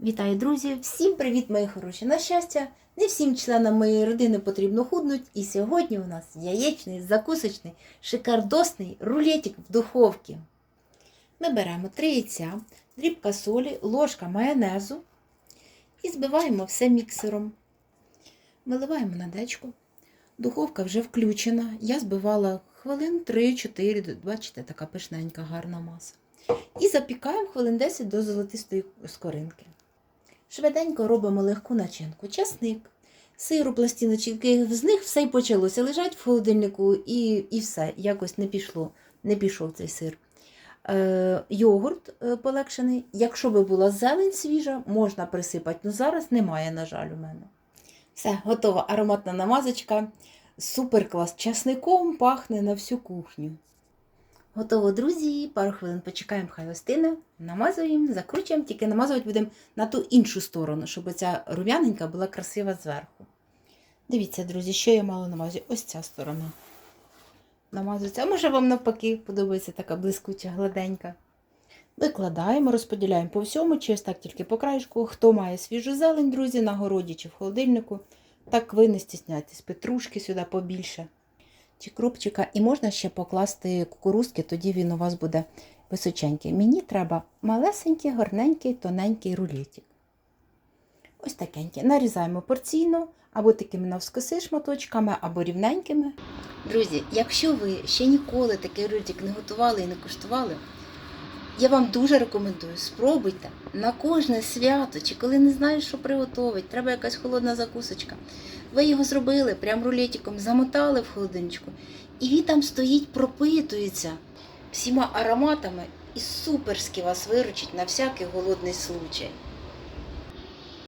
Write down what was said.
Вітаю, друзі! Всім привіт, мої хороші! На щастя, не всім членам моєї родини потрібно худнуть. І сьогодні у нас яєчний, закусочний, шикардосний рулетик в духовці. Ми беремо 3 яйця, дрібка солі, ложка майонезу і збиваємо все міксером. Виливаємо на дечку. Духовка вже включена. Я збивала хвилин 3-4, бачите, така пишненька, гарна маса. І запікаємо хвилин 10 до золотистої скоринки. Швиденько робимо легку начинку. Часник, сиру, пластиночки, з них все й почалося. Лежать в холодильнику і, і все. Якось не пішло, не пішов цей сир. Е, йогурт е, полегшений. Якщо би була зелень свіжа, можна присипати. Ну зараз немає, на жаль, у мене. Все, готова ароматна намазочка. Супер клас. Часником пахне на всю кухню. Готово, друзі. Пару хвилин почекаємо, хай остине. Намазуємо, закручуємо, тільки намазувати будемо на ту іншу сторону, щоб ця рум'яненька була красива зверху. Дивіться, друзі, що я мало намазую. Ось ця сторона. Намазується. А може вам навпаки подобається така блискуча, гладенька. Викладаємо, розподіляємо по всьому, чи ось так тільки по краєшку. Хто має свіжу зелень, друзі, на городі чи в холодильнику, так ви не стісняйтесь, петрушки сюди побільше чи крупчика, і можна ще покласти кукурузки, тоді він у вас буде височенький. Мені треба малесенький, гарненький, тоненький рулетик. Ось такенький. Нарізаємо порційно, або такими навскоси шматочками, або рівненькими. Друзі, якщо ви ще ніколи такий рулетик не готували і не куштували, я вам дуже рекомендую, спробуйте на кожне свято, чи коли не знаєш, що приготувати, треба якась холодна закусочка. Ви його зробили прям рулетиком, замотали в холодильничку, і він там стоїть, пропитується всіма ароматами і суперськи вас виручить на всякий голодний случай.